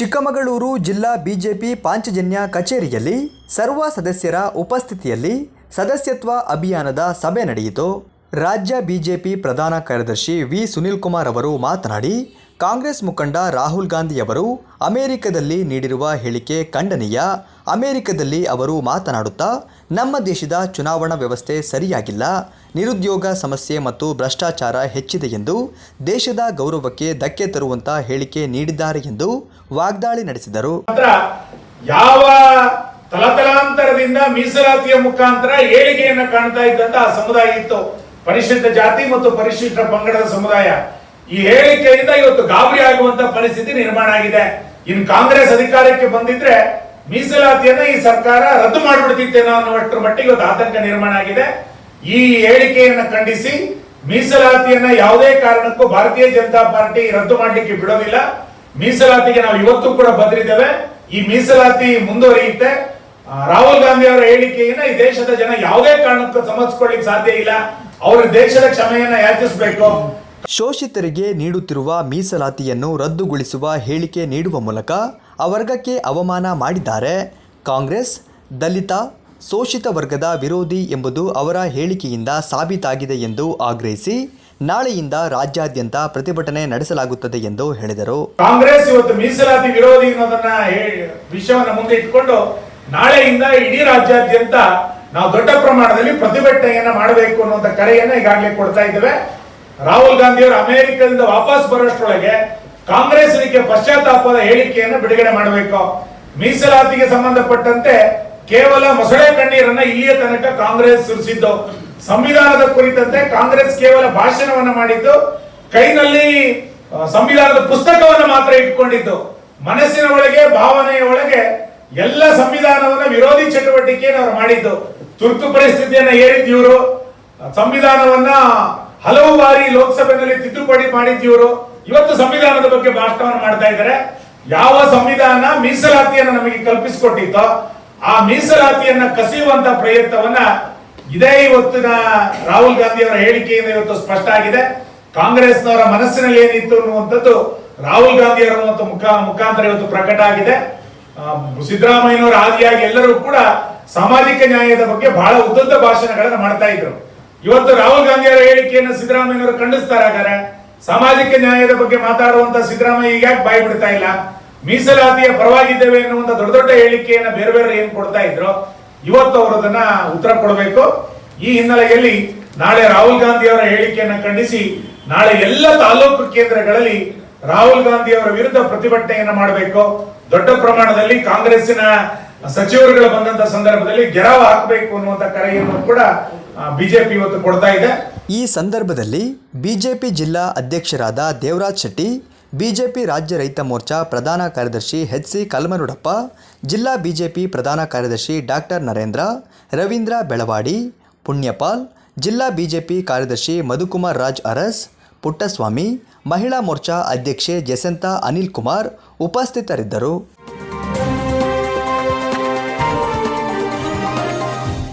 ಚಿಕ್ಕಮಗಳೂರು ಜಿಲ್ಲಾ ಬಿಜೆಪಿ ಪಾಂಚಜನ್ಯ ಕಚೇರಿಯಲ್ಲಿ ಸರ್ವ ಸದಸ್ಯರ ಉಪಸ್ಥಿತಿಯಲ್ಲಿ ಸದಸ್ಯತ್ವ ಅಭಿಯಾನದ ಸಭೆ ನಡೆಯಿತು. ರಾಜ್ಯ ಬಿಜೆಪಿ ಪ್ರಧಾನ ಕಾರ್ಯದರ್ಶಿ ವಿ. ಸುನೀಲ್ ಕುಮಾರ್ ಅವರು ಮಾತನಾಡಿ ಕಾಂಗ್ರೆಸ್ ಮುಖಂಡ ರಾಹುಲ್ ಗಾಂಧಿಯವರು ಅಮೆರಿಕದಲ್ಲಿ ನೀಡಿರುವ ಹೇಳಿಕೆ ಖಂಡನೀಯ. ಅಮೆರಿಕದಲ್ಲಿ ಅವರು ಮಾತನಾಡುತ್ತಾ, ನಮ್ಮ ದೇಶದ ಚುನಾವಣಾ ವ್ಯವಸ್ಥೆ ಸರಿಯಾಗಿಲ್ಲ, ನಿರುದ್ಯೋಗ ಸಮಸ್ಯೆ ಮತ್ತು ಭ್ರಷ್ಟಾಚಾರ ಹೆಚ್ಚಿದೆ ಎಂದು ದೇಶದ ಗೌರವಕ್ಕೆ ಧಕ್ಕೆ ತರುವಂತ ಹೇಳಿಕೆ ನೀಡಿದ್ದಾರೆ ಎಂದು ವಾಗ್ದಾಳಿ ನಡೆಸಿದರು. ಯಾವ ತಲತಲಾಂತರದಿಂದ ಮೀಸಲಾತಿಯ ಮುಖಾಂತರ ಕಾಣ್ತಾ ಇದ್ದಂತ ಆ ಸಮುದಾಯ ಇತ್ತು. ಪರಿಶಿಷ್ಟ ಜಾತಿ ಮತ್ತು ಪರಿಶಿಷ್ಟ ಪಂಗಡದ ಸಮುದಾಯ. ಈ ಹೇಳಿಕೆಯಿಂದ ಇವತ್ತು ಗಾಬರಿ ಆಗುವಂತ ಪರಿಸ್ಥಿತಿ ನಿರ್ಮಾಣ ಆಗಿದೆ. ಇನ್ನು ಕಾಂಗ್ರೆಸ್ ಅಧಿಕಾರಕ್ಕೆ ಬಂದಿದ್ರೆ ಮೀಸಲಾತಿಯನ್ನ ಈ ಸರ್ಕಾರ ರದ್ದು ಮಾಡಿಬಿಡ್ತಿತ್ತೇನೋ ಅನ್ನುವಷ್ಟರ ಮಟ್ಟಿಗೆ ಇವತ್ತು ಆತಂಕ ನಿರ್ಮಾಣ ಆಗಿದೆ. ಈ ಹೇಳಿಕೆಯನ್ನ ಖಂಡಿಸಿ ಮೀಸಲಾತಿಯನ್ನ ಯಾವುದೇ ಕಾರಣಕ್ಕೂ ಭಾರತೀಯ ಜನತಾ ಪಾರ್ಟಿ ರದ್ದು ಮಾಡಲಿಕ್ಕೆ ಬಿಡೋದಿಲ್ಲ. ಮೀಸಲಾತಿಗೆ ನಾವು ಇವತ್ತು ಕೂಡ ಬದ್ರಿದ್ದೇವೆ. ಈ ಮೀಸಲಾತಿ ಮುಂದುವರಿಯುತ್ತೆ. ರಾಹುಲ್ ಗಾಂಧಿ ಅವರ ಹೇಳಿಕೆಯನ್ನ ಈ ದೇಶದ ಜನ ಯಾವುದೇ ಕಾರಣಕ್ಕೂ ಸಮರ್ಥಿಸ್ಕೊಳ್ಳಿಕ್ಕೆ ಸಾಧ್ಯ ಇಲ್ಲ. ಅವರು ದೇಶದ ಕ್ಷಮೆಯನ್ನ ಯಾಚಿಸಬೇಕು. ಶೋಷಿತರಿಗೆ ನೀಡುತ್ತಿರುವ ಮೀಸಲಾತಿಯನ್ನು ರದ್ದುಗೊಳಿಸುವ ಹೇಳಿಕೆ ನೀಡುವ ಮೂಲಕ ಆ ವರ್ಗಕ್ಕೆ ಅವಮಾನ ಮಾಡಿದ್ದಾರೆ. ಕಾಂಗ್ರೆಸ್, ದಲಿತ, ಶೋಷಿತ ವರ್ಗದ ವಿರೋಧಿ ಎಂಬುದು ಅವರ ಹೇಳಿಕೆಯಿಂದ ಸಾಬೀತಾಗಿದೆ ಎಂದು ಆಗ್ರಹಿಸಿ ನಾಳೆಯಿಂದ ರಾಜ್ಯಾದ್ಯಂತ ಪ್ರತಿಭಟನೆ ನಡೆಸಲಾಗುತ್ತದೆ ಎಂದು ಹೇಳಿದರು. ಕಾಂಗ್ರೆಸ್ ಇವತ್ತು ಮೀಸಲಾತಿ ವಿರೋಧಿ ಅನ್ನೋದನ್ನ ವಿಷಯವನ್ನು ಮುಂದೆ ಇಟ್ಕೊಂಡು ನಾಳೆಯಿಂದ ಇಡೀ ರಾಜ್ಯಾದ್ಯಂತ ನಾವು ದೊಡ್ಡ ಪ್ರಮಾಣದಲ್ಲಿ ಪ್ರತಿಭಟನೆಯನ್ನ ಮಾಡಬೇಕು ಅನ್ನುವಂತ ಕರೆಯನ್ನ ಈಗಾಗಲೇ ಕೊಡ್ತಾ ಇದ್ದೇವೆ. ರಾಹುಲ್ ಗಾಂಧಿ ಅವರು ಅಮೆರಿಕದಿಂದ ವಾಪಸ್ ಬರೋಷ್ಟರೊಳಗೆ ಕಾಂಗ್ರೆಸ್ ಇದಕ್ಕೆ ಪಶ್ಚಾತ್ತಾಪದ ಹೇಳಿಕೆಯನ್ನು ಬಿಡುಗಡೆ ಮಾಡಬೇಕು. ಮೀಸಲಾತಿಗೆ ಸಂಬಂಧಪಟ್ಟಂತೆ ಕೇವಲ ಮೊಸಳೆ ಕಣ್ಣೀರನ್ನ ಇಲ್ಲಿಯ ತನಕ ಕಾಂಗ್ರೆಸ್ ಸುರಿಸಿದ್ದು. ಸಂವಿಧಾನದ ಕುರಿತಂತೆ ಕಾಂಗ್ರೆಸ್ ಕೇವಲ ಭಾಷಣವನ್ನ ಮಾಡಿದ್ದು, ಕೈನಲ್ಲಿ ಸಂವಿಧಾನದ ಪುಸ್ತಕವನ್ನು ಮಾತ್ರ ಇಟ್ಕೊಂಡಿದ್ದು. ಮನಸ್ಸಿನ ಒಳಗೆ, ಭಾವನೆಯ ಒಳಗೆ ಎಲ್ಲ ಸಂವಿಧಾನವನ್ನ ವಿರೋಧಿ ಚಟುವಟಿಕೆಯನ್ನು ಅವರು ಮಾಡಿದ್ದು. ತುರ್ತು ಪರಿಸ್ಥಿತಿಯನ್ನ ಏರಿದ್ದು ಇವರು. ಸಂವಿಧಾನವನ್ನ ಹಲವು ಬಾರಿ ಲೋಕಸಭೆಯಲ್ಲಿ ತಿದ್ದುಪಡಿ ಮಾಡಿದ್ದೀವರು. ಇವತ್ತು ಸಂವಿಧಾನದ ಬಗ್ಗೆ ಭಾಷಣವನ್ನು ಮಾಡ್ತಾ ಇದ್ದಾರೆ. ಯಾವ ಸಂವಿಧಾನ ಮೀಸಲಾತಿಯನ್ನು ನಮಗೆ ಕಲ್ಪಿಸಿಕೊಟ್ಟಿತ್ತೋ, ಆ ಮೀಸಲಾತಿಯನ್ನ ಕಸಿಯುವಂತ ಪ್ರಯತ್ನವನ್ನ ಇದೇ ಇವತ್ತಿನ ರಾಹುಲ್ ಗಾಂಧಿ ಅವರ ಹೇಳಿಕೆಯಿಂದ ಇವತ್ತು ಸ್ಪಷ್ಟ ಆಗಿದೆ. ಕಾಂಗ್ರೆಸ್ನವರ ಮನಸ್ಸಿನಲ್ಲಿ ಏನಿತ್ತು ಅನ್ನುವಂಥದ್ದು ರಾಹುಲ್ ಗಾಂಧಿ ಅವರ ಮುಖ, ಮುಖಾಂತರ ಇವತ್ತು ಪ್ರಕಟ ಆಗಿದೆ. ಸಿದ್ದರಾಮಯ್ಯನವರ ಆದಿಯಾಗಿ ಎಲ್ಲರೂ ಕೂಡ ಸಾಮಾಜಿಕ ನ್ಯಾಯದ ಬಗ್ಗೆ ಬಹಳ ಉದ್ದ ಭಾಷಣಗಳನ್ನು ಮಾಡ್ತಾ ಇದ್ರು. ಇವತ್ತು ರಾಹುಲ್ ಗಾಂಧಿ ಅವರ ಹೇಳಿಕೆಯನ್ನು ಸಿದ್ದರಾಮಯ್ಯನವರು ಖಂಡಿಸ್ತಾರೆ, ಹಾಗಾದ್ರೆ ಸಾಮಾಜಿಕ ನ್ಯಾಯದ ಬಗ್ಗೆ ಮಾತಾಡುವಂತ ಸಿದ್ದರಾಮಯ್ಯ ಈಗ ಯಾಕೆ ಬಾಯಿ ಬಿಡ್ತಾ ಇಲ್ಲ? ಮೀಸಲಾತಿಯ ಪರವಾಗಿದ್ದೇವೆ ಎನ್ನುವಂತ ದೊಡ್ಡ ದೊಡ್ಡ ಹೇಳಿಕೆಯನ್ನ ಬೇರೆ ಬೇರೆ ಏನ್ ಕೊಡ್ತಾ ಇದ್ರು? ಇವತ್ತು ಅವರು ಅದನ್ನ ಉತ್ತರ ಕೊಡಬೇಕು. ಈ ಹಿನ್ನೆಲೆಯಲ್ಲಿ ನಾಳೆ ರಾಹುಲ್ ಗಾಂಧಿ ಅವರ ಹೇಳಿಕೆಯನ್ನ ಖಂಡಿಸಿ, ನಾಳೆ ಎಲ್ಲ ತಾಲೂಕು ಕೇಂದ್ರಗಳಲ್ಲಿ ರಾಹುಲ್ ಗಾಂಧಿ ಅವರ ವಿರುದ್ಧ ಪ್ರತಿಭಟನೆಯನ್ನು ಮಾಡಬೇಕು. ದೊಡ್ಡ ಪ್ರಮಾಣದಲ್ಲಿ ಕಾಂಗ್ರೆಸ್ಸಿನ ಸಚಿವರುಗಳು ಬಂದಂತ ಸಂದರ್ಭದಲ್ಲಿ ಗೆರಾವ ಹಾಕಬೇಕು ಅನ್ನುವಂತ ಕರೆಯನ್ನು ಕೂಡ ಬಿಜೆಪಿ ಇವತ್ತು ಕೊಡ್ತಾ ಇದೆ. ಈ ಸಂದರ್ಭದಲ್ಲಿ ಬಿಜೆಪಿ ಜಿಲ್ಲಾ ಅಧ್ಯಕ್ಷರಾದ ದೇವರಾಜ್ ಶೆಟ್ಟಿ, ಬಿಜೆಪಿ ರಾಜ್ಯ ರೈತ ಮೋರ್ಚಾ ಪ್ರಧಾನ ಕಾರ್ಯದರ್ಶಿ ಎಚ್ ಸಿ ಕಲ್ಮನುಡಪ್ಪ ಜಿಲ್ಲಾ ಬಿಜೆಪಿ ಪ್ರಧಾನ ಕಾರ್ಯದರ್ಶಿ ಡಾಕ್ಟರ್ ನರೇಂದ್ರ, ರವೀಂದ್ರ ಬೆಳವಾಡಿ, ಪುಣ್ಯಪಾಲ್, ಜಿಲ್ಲಾ ಬಿಜೆಪಿ ಕಾರ್ಯದರ್ಶಿ ಮಧುಕುಮಾರ್ ರಾಜ್ ಅರಸ್, ಪುಟ್ಟಸ್ವಾಮಿ, ಮಹಿಳಾ ಮೋರ್ಚಾ ಅಧ್ಯಕ್ಷೆ ಜಸಂತಾ ಅನಿಲ್ ಕುಮಾರ್ ಉಪಸ್ಥಿತರಿದ್ದರು.